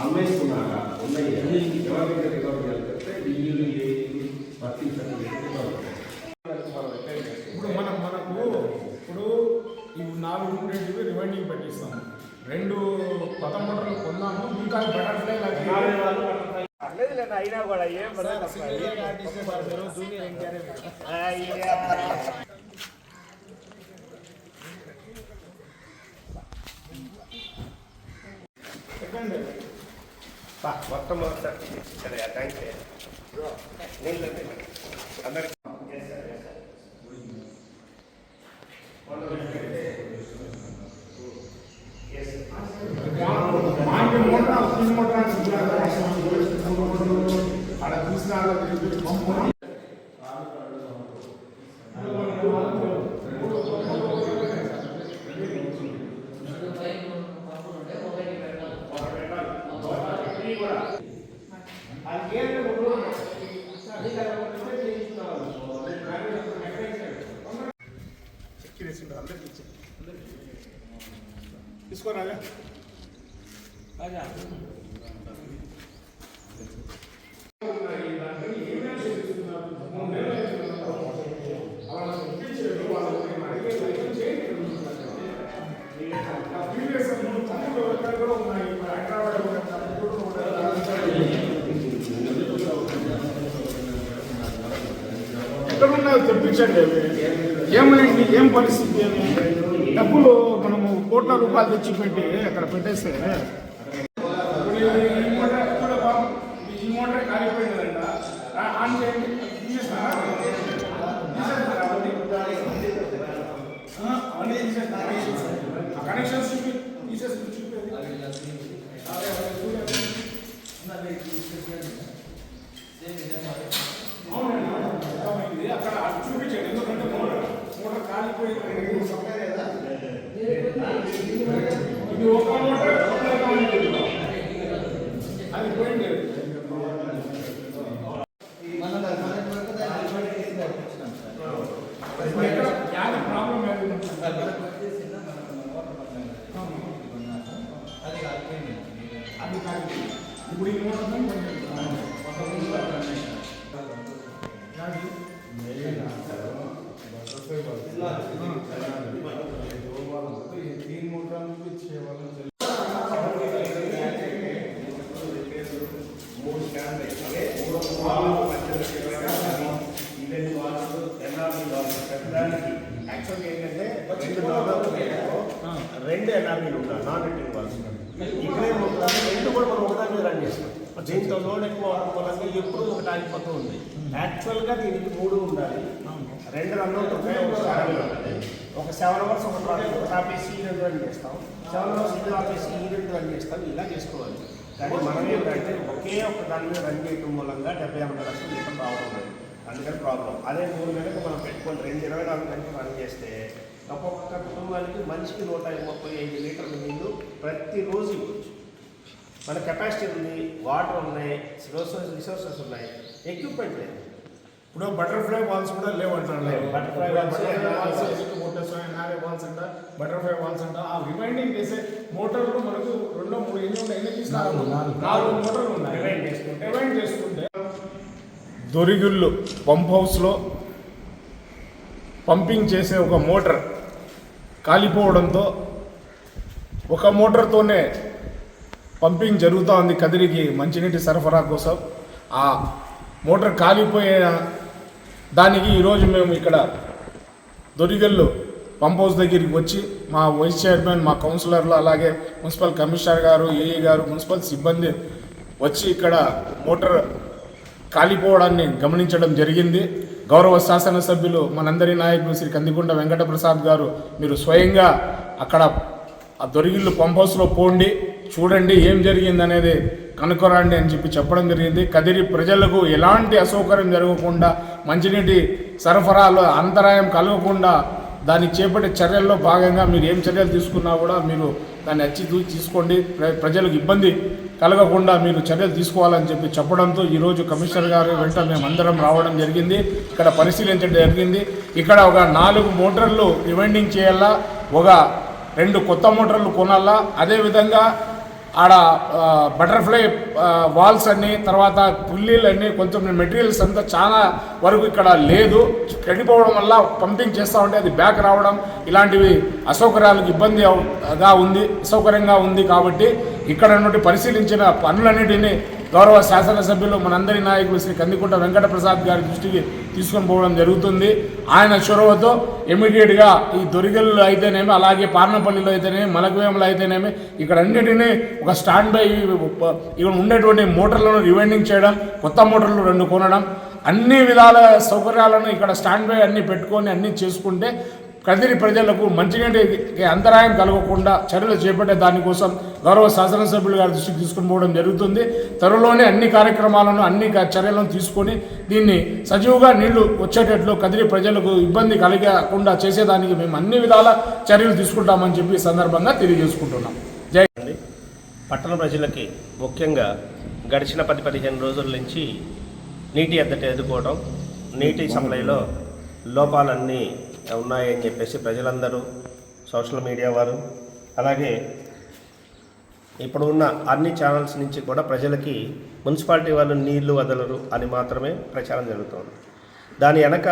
అమ్మేస్తున్నారా? ఉన్నాయి? ఎవరి దగ్గర రికవరీ చేస్తే బిల్లులు ఏది వర్తించడం ఇప్పుడు మనం మనకు ఇప్పుడు ఇవి నాలుగు ఉండేటివి రివైండింగ్ పెట్టిస్తాం. రెండు మోటార్లు కొన్నాము ఇంకా బటర్ఫ్లై అయినా కూడా ఏం మొత్తం మొట్టమొదటి థ్యాంక్స్ నీళ్ళు అందరికి తీసిన పంపు తీసుకోరాగా ఎక్కడున్నా తెప్పించండి ఏమైంది ఏం పరిస్థితి అని. డబ్బులు మనము కోట్ల రూపాయలు తెచ్చి పెట్టి అక్కడ పెట్టేస్తే ఇప్పుడు ఈ మోటార్ కూడా పాపం ఈ మోటార్ కాలిపోయింది కదంట ఆ- ఆన్ చేయండి తీసేస్తారా? తీసేస్తారా అవన్నీ? ఆ, అవన్నీ తీసేస్తారా? ఆ కనెక్షన్స్ చూపి తీసేసి చూపి అది. అదే, అదే, చూడండి. అవునండి, అర్థమైంది. అక్కడ అది చూపించండి ఎందుకంటే మోటార్ మోటార్ కాలిపోయింది ఇది ఒక మోటార్ సప్లై కావాలి. అది పోయింది ఇప్పుడు ఎక్కడ యాది ప్రాబ్లం ఏది అది కాదు ఇప్పుడు ఈ మోటార్ యాది మూడు స్టాండ్ అయితే మూడు వాళ్ళు మధ్యలో ఇవన్నీ వాళ్ళు ఎన్ఆర్బీ వాళ్ళు పెట్టడానికి యాక్చువల్గా ఏంటంటే రెండు డెవలప్మెంట్ రెండు ఎన్ఆర్బీలు ఉంటాయి నాన్ రిటర్న్ వాల్స్ ఇక్కడే రెండు కూడా మనం ఒకదాని మీద రన్ చేస్తాం. దీంతో లోడ్ ఎక్కువ అవడం వల్ల ఎప్పుడు ఒకటి ఆగిపోతూ ఉంది. యాక్చువల్గా దీనికి మూడు ఉండాలి. రెండు రన్ అవుతుంటాయి ఒక స్టాండ్ ఉండాలి. ఒక సెవెన్ అవర్స్ ఒక ఒకటి ఆపేసి ఈ రెండు రన్ చేస్తాం. సెవెన్ అవర్స్ ఇది ఆపేసి ఈ రెండు రన్ చేస్తాం. ఇలా చేసుకోవాలి. కానీ మనం ఏంటంటే ఒకే ఒక దాని మీద రన్ చేయడం మూలంగా డెబ్బై ఎనభై లక్షలు లీటర్ రావడం లేదు. అందుకని ప్రాబ్లం అదే మూడు నెలలకు మనం పెట్టుకొని రెండు ఇరవై నాలుగు గంటలు రన్ చేస్తే ఒక్కొక్క కుటుంబానికి మనిషికి నూట ముప్పై ఐదు లీటర్ల నీళ్ళు ప్రతిరోజు ఇవ్వచ్చు. మన కెపాసిటీ ఉంది వాటర్ ఉన్నాయి రిసోర్సెస్ రిసోర్సెస్ ఉన్నాయి. ఎక్విప్మెంట్ లేదు. ఇప్పుడు బటర్ఫ్లై వాల్స్ కూడా లేవంటారు లేవు. బటర్ఫ్లై వాల్స్ అంట బటర్ఫ్లై వాల్స్ అంట. ఆ రిమైండింగ్ చేసే మోటార్లు మనకు రెండో మూడు ఎన్ని ఉన్నాయి ఎన్ని తీసుకున్నారు నాలుగు. మోటార్లు ఉన్నాయి. Rewind చేసుకుంటే. రివైండ్ చేసుకుంటే. దొరిగుళ్ళు పంప్ హౌస్లో పంపింగ్ చేసే ఒక మోటార్ కాలిపోవడంతో ఒక మోటార్తోనే పంపింగ్ జరుగుతూ ఉంది కదిరికి మంచినీటి సరఫరా కోసం. ఆ మోటార్ కాలిపోయిన దానికి ఈరోజు మేము ఇక్కడ దొరిగల్లో పంప్ హౌస్ దగ్గరికి వచ్చి మా వైస్ చైర్మన్ మా కౌన్సిలర్లు అలాగే మున్సిపల్ కమిషనర్ గారు ఏఈ గారు మున్సిపల్ సిబ్బంది వచ్చి ఇక్కడ మోటార్ కాలిపోవడాన్ని గమనించడం జరిగింది. గౌరవ శాసనసభ్యులు మనందరి నాయకులు శ్రీ కందికొండ వెంకట ప్రసాద్ గారు మీరు స్వయంగా అక్కడ ఆ దొరిగిళ్ళు పంప్ పోండి చూడండి ఏం జరిగిందనేది కనుక్కోరండి అని చెప్పి చెప్పడం జరిగింది. కదిరి ప్రజలకు ఎలాంటి అసౌకర్యం జరగకుండా మంచినీటి సరఫరాలో అంతరాయం కలగకుండా దాన్ని చేపట్టే చర్యల్లో భాగంగా మీరు ఏం చర్యలు తీసుకున్నా కూడా మీరు దాన్ని అచ్చి తీసుకోండి. ప్ర- ప్రజలకు ఇబ్బంది కలగకుండా మీరు చర్యలు తీసుకోవాలని చెప్పి చెప్పడంతో ఈరోజు కమిషనర్ గారు వెంట మేము అందరం రావడం జరిగింది. ఇక్కడ పరిశీలించడం జరిగింది. ఇక్కడ ఒక నాలుగు మోటార్లు రివైండింగ్ చేయాలా? ఒక రెండు కొత్త మోటార్లు కొనాలా? అదేవిధంగా ఆడ బటర్ఫ్లై వాల్స్ అన్ని తర్వాత పుల్లీలన్నీ కొంచెం మెటీరియల్స్ అంతా చాలా వరకు ఇక్కడ లేదు. చెడిపోవడం వల్ల పంపింగ్ చేస్తూ ఉంటే అది బ్యాక్ రావడం ఇలాంటివి అసౌకర్యాలకు ఇబ్బందిగా ఉంది అసౌకర్యంగా ఉంది కాబట్టి ఇక్కడ నుండి పరిశీలించిన పనులన్నిటినీ గౌరవ శాసనసభ్యులు మనందరి నాయకులు శ్రీ కందికుంట వెంకట ప్రసాద్ గారి దృష్టికి తీసుకొని పోవడం జరుగుతుంది. ఆయన చొరవతో ఇమీడియట్గా ఈ దొరిగల్లో అయితేనేమి అలాగే పార్నపల్లిలో అయితేనేమి మలకవేమలో అయితేనేమి ఇక్కడ అన్నిటినీ ఒక స్టాండ్ బై ఇక్కడ ఉండేటువంటి మోటార్లను రివైండింగ్ చేయడం కొత్త మోటార్లు రెండు కొనడం అన్ని విధాల సౌకర్యాలను ఇక్కడ స్టాండ్ బై అన్ని పెట్టుకొని అన్ని చేసుకుంటే కదిరి ప్రజలకు మంచినీటికి అంతరాయం కలగకుండా చర్యలు చేపట్టే దానికోసం గౌరవ శాసనసభ్యులు గారి దృష్టికి తీసుకుని పోవడం జరుగుతుంది. త్వరలోనే అన్ని కార్యక్రమాలను అన్ని చర్యలను తీసుకొని దీన్ని సజీవుగా నీళ్ళు వచ్చేటట్లు కదిరి ప్రజలకు ఇబ్బంది కలగకుండా చేసేదానికి మేము అన్ని విధాల చర్యలు తీసుకుంటామని చెప్పి సందర్భంగా తెలియజేసుకుంటున్నాం. జై పట్టణ ప్రజలకి ముఖ్యంగా గడిచిన పది పదిహేను రోజుల నుంచి నీటి ఎద్దటి ఎదుర్కోవడం నీటి సప్లైలో లోపాలన్నీ ఉన్నాయని చెప్పేసి ప్రజలందరూ సోషల్ మీడియా వారు అలాగే ఇప్పుడు ఉన్న అన్ని ఛానల్స్ నుంచి కూడా ప్రజలకి మున్సిపాలిటీ వాళ్ళు నీళ్ళు వదలరు అని మాత్రమే ప్రచారం జరుగుతోంది. దాని వెనక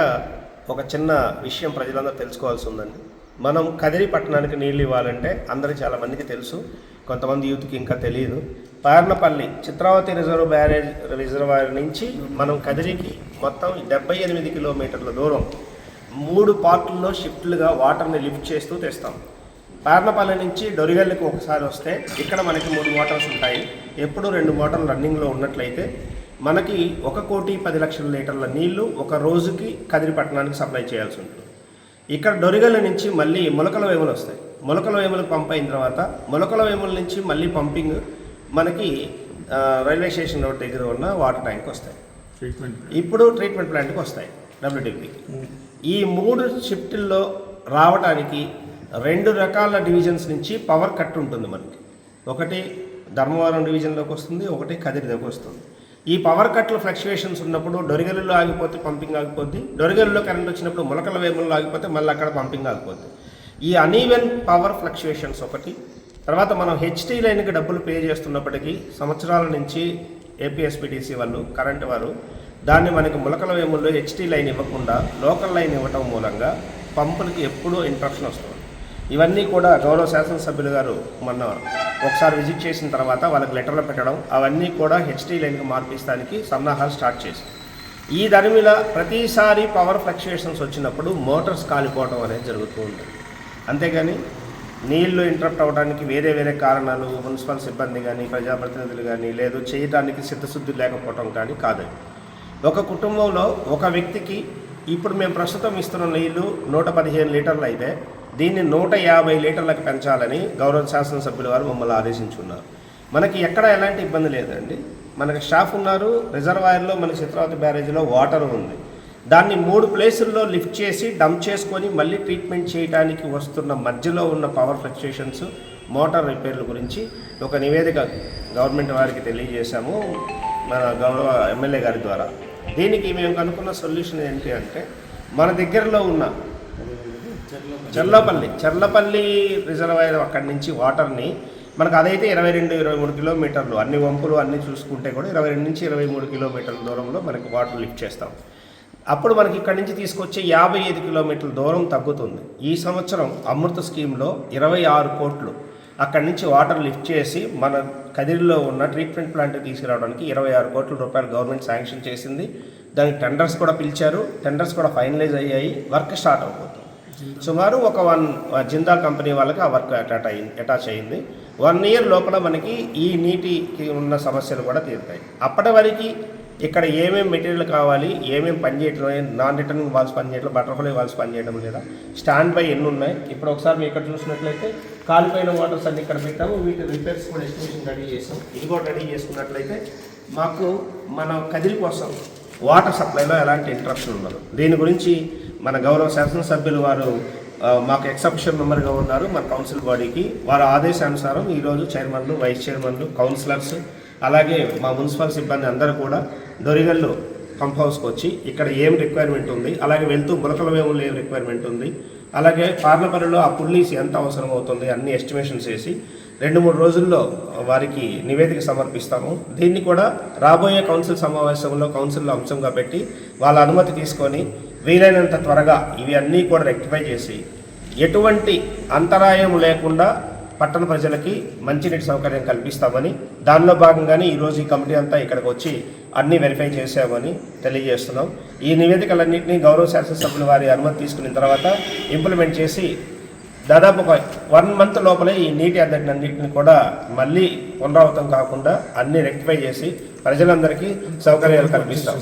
ఒక చిన్న విషయం ప్రజలందరూ తెలుసుకోవాల్సి ఉందండి. మనం కదిరి పట్టణానికి నీళ్ళు ఇవ్వాలంటే అందరికీ చాలా మందికి తెలుసు కొంతమంది యూత్కి ఇంకా తెలియదు. Parnapalli Chitravathi reserve barrage reservoir నుంచి మనం కదిరికి మొత్తం డెబ్బై ఎనిమిది కిలోమీటర్ల దూరం మూడు పార్టుల్లో షిఫ్ట్లుగా వాటర్ని లిఫ్ట్ చేస్తూ తెస్తాం. పార్నపల్లి నుంచి డొరిగల్లికి ఒకసారి వస్తే ఇక్కడ మనకి మూడు మోటార్స్ ఉంటాయి. ఎప్పుడు రెండు మోటార్లు రన్నింగ్లో ఉన్నట్లయితే మనకి ఒక కోటి పది లక్షల లీటర్ల నీళ్ళు ఒక రోజుకి కదిరి పట్టణానికి సప్లై చేయాల్సి ఉంటుంది. ఇక్కడ డొరిగల్లి నుంచి మళ్ళీ మొలకల వేములు వస్తాయి. మొలకల వేములకు పంప్ అయిన తర్వాత మొలకల వేముల నుంచి మళ్ళీ పంపింగ్ మనకి రైల్వే స్టేషన్ రోడ్ దగ్గర ఉన్న వాటర్ ట్యాంక్ వస్తాయి. ట్రీట్మెంట్ ఇప్పుడు ట్రీట్మెంట్ ప్లాంట్కి వస్తాయి. డబ్ల్యూడిపికి ఈ మూడు షిఫ్టుల్లో రావడానికి రెండు రకాల డివిజన్స్ నుంచి పవర్ కట్ ఉంటుంది మనకి. ఒకటి ధర్మవరం డివిజన్లోకి వస్తుంది ఒకటి కదిరిలోకి వస్తుంది. ఈ పవర్ కట్లు ఫ్లక్చువేషన్స్ ఉన్నప్పుడు డొరిగల్లో ఆగిపోతే పంపింగ్ ఆగిపోద్ది డొరిగల్లో కరెంట్ వచ్చినప్పుడు మొలకల వేముల్లో ఆగిపోతే మళ్ళీ అక్కడ పంపింగ్ ఆగిపోద్ది. ఈ అనీవెన్ పవర్ ఫ్లక్చుయేషన్స్ ఒకటి. తర్వాత మనం హెచ్టీ లైన్కి డబ్బులు పే చేస్తున్నప్పటికీ సంవత్సరాల నుంచి ఏపీఎస్పీటీసీ వాళ్ళు కరెంట్ వారు దాన్ని మనకి ములకల వేముల్లో హెచ్టీ లైన్ ఇవ్వకుండా లోకల్ లైన్ ఇవ్వటం మూలంగా పంపులకి ఎప్పుడూ ఇంట్రప్షన్ వస్తుంది. ఇవన్నీ కూడా గౌరవ శాసనసభ్యులు గారు మొన్న ఒకసారి విజిట్ చేసిన తర్వాత వాళ్ళకి లెటర్లు పెట్టడం అవన్నీ కూడా హెచ్టీ లైన్కి మార్పిస్తానికి సన్నాహాలు స్టార్ట్ చేశారు ఈ దాని ప్రతిసారి పవర్ ఫ్లక్చుయేషన్స్ వచ్చినప్పుడు మోటార్స్ కాలిపోవడం అనేది జరుగుతూ ఉంటుంది. అంతేగాని నీళ్ళు ఇంటరప్ట్ అవ్వడానికి వేరే వేరే కారణాలు మున్సిపల్ సిబ్బంది కానీ ప్రజాప్రతినిధులు కానీ లేదు చేయడానికి సిద్ధశుద్ధి లేకపోవడం కానీ కాదండి ఒక కుటుంబంలో ఒక వ్యక్తికి ఇప్పుడు మేము ప్రస్తుతం ఇస్తున్న నీళ్ళు నూట పదిహేను లీటర్లు అయితే దీన్ని నూట యాభై లీటర్లకు పెంచాలని గౌరవ శాసనసభ్యుల వారు మమ్మల్ని ఆదేశించున్నారు. మనకి ఎక్కడ ఎలాంటి ఇబ్బంది లేదండి. మనకి స్టాఫ్ ఉన్నారు రిజర్వాయర్లో మన చిత్రావతి బ్యారేజ్లో వాటర్ ఉంది. దాన్ని మూడు ప్లేసుల్లో లిఫ్ట్ చేసి డంప్ చేసుకొని మళ్ళీ ట్రీట్మెంట్ చేయడానికి వస్తున్న మధ్యలో ఉన్న పవర్ ఫ్లక్చుయేషన్స్ మోటార్ రిపేర్ల గురించి ఒక నివేదిక గవర్నమెంట్ వారికి తెలియజేశాము. మన గౌరవ ఎమ్మెల్యే గారి ద్వారా. దీనికి మేము కనుక్కున్న సొల్యూషన్ ఏంటి అంటే మన దగ్గరలో ఉన్న చెర్లపల్లి చెర్లపల్లి రిజర్వాయర్ అక్కడి నుంచి వాటర్ని మనకు అదైతే ఇరవై రెండు ఇరవై మూడు కిలోమీటర్లు అన్ని వంపులు అన్నీ చూసుకుంటే కూడా ఇరవై రెండు నుంచి ఇరవై మూడు కిలోమీటర్ల దూరంలో మనకి వాటర్ లిఫ్ట్ చేస్తాం. అప్పుడు మనకి ఇక్కడి నుంచి తీసుకొచ్చే యాభై ఐదు కిలోమీటర్ల దూరం తగ్గుతుంది. ఈ సంవత్సరం అమృత స్కీమ్లో ఇరవై ఆరు కోట్లు అక్కడి నుంచి వాటర్ లిఫ్ట్ చేసి మన కదిరిలో ఉన్న ట్రీట్మెంట్ ప్లాంట్ తీసుకురావడానికి ఇరవై ఆరు కోట్ల రూపాయలు గవర్నమెంట్ శాంక్షన్ చేసింది. దానికి టెండర్స్ కూడా పిలిచారు. టెండర్స్ కూడా ఫైనలైజ్ అయ్యాయి. వర్క్ స్టార్ట్ అవబోతుంది సుమారు ఒక వన్ జిందాల్ కంపెనీ వాళ్ళకి ఆ వర్క్ అటాచ్ అయింది అటాచ్ అయింది. వన్ ఇయర్ లోపల మనకి ఈ నీటికి ఉన్న సమస్యలు కూడా తీరుతాయి. అప్పటి వరకు ఇక్కడ ఏమేమి మెటీరియల్ కావాలి ఏమేమి పనిచేయటం నాన్ రిటర్నింగ్ వాల్స్ పనిచేయడం బటర్ఫ్లై వాల్స్ పనిచేయడం లేదా? స్టాండ్ బై ఎన్ని ఉన్నాయి ఇప్పుడు ఒకసారి మీరు ఇక్కడ చూసినట్లయితే కాలిపోయిన వాటర్స్ అన్ని ఇక్కడ పెట్టాము వీటి రిపేర్స్ కూడా ఎస్టిమేషన్ రెడీ చేసాం. ఇది కూడా రెడీ చేసుకున్నట్లయితే మాకు మన కదిలి కోసం వాటర్ సప్లైలో ఎలాంటి ఇంట్రప్షన్ ఉండదు. దీని గురించి మన గౌరవ శాసనసభ్యులు వారు మాకు ఎక్సెప్షన్ మెంబర్గా ఉన్నారు. మన కౌన్సిల్ బాడీకి వారి ఆదేశానుసారం ఈరోజు చైర్మన్లు వైస్ చైర్మన్లు కౌన్సిలర్స్ అలాగే మా మున్సిపల్ సిబ్బంది అందరూ కూడా దొరిగల్లో పంప్ హౌస్కి వచ్చి ఇక్కడ ఏం రిక్వైర్మెంట్ ఉంది? అలాగే వెళ్తూ ములకల వేములు ఏం రిక్వైర్మెంట్ ఉంది? అలాగే పార్లపల్లిలో ఆ పుల్లీస్ ఎంత అవసరం అవుతుంది? అన్ని ఎస్టిమేషన్స్ వేసి రెండు మూడు రోజుల్లో వారికి నివేదిక సమర్పిస్తాము. దీన్ని కూడా రాబోయే కౌన్సిల్ సమావేశంలో కౌన్సిల్లో అంశంగా పెట్టి వాళ్ళ అనుమతి తీసుకొని వీలైనంత త్వరగా ఇవి అన్నీ కూడా రెక్టిఫై చేసి ఎటువంటి అంతరాయం లేకుండా పట్టణ ప్రజలకి మంచినీటి సౌకర్యం కల్పిస్తామని దానిలో భాగంగానే ఈరోజు ఈ కమిటీ అంతా ఇక్కడికి వచ్చి అన్నీ వెరిఫై చేసామని తెలియజేస్తున్నాం. ఈ నివేదికలన్నింటినీ గౌరవ శాసనసభ్యుల వారి అనుమతి తీసుకున్న తర్వాత ఇంప్లిమెంట్ చేసి దాదాపు ఒక వన్ మంత్ లోపలే ఈ నీటి అన్నింటిని కూడా మళ్ళీ పునరావృతం కాకుండా అన్ని రెక్టిఫై చేసి ప్రజలందరికీ సౌకర్యాలు కల్పిస్తాం.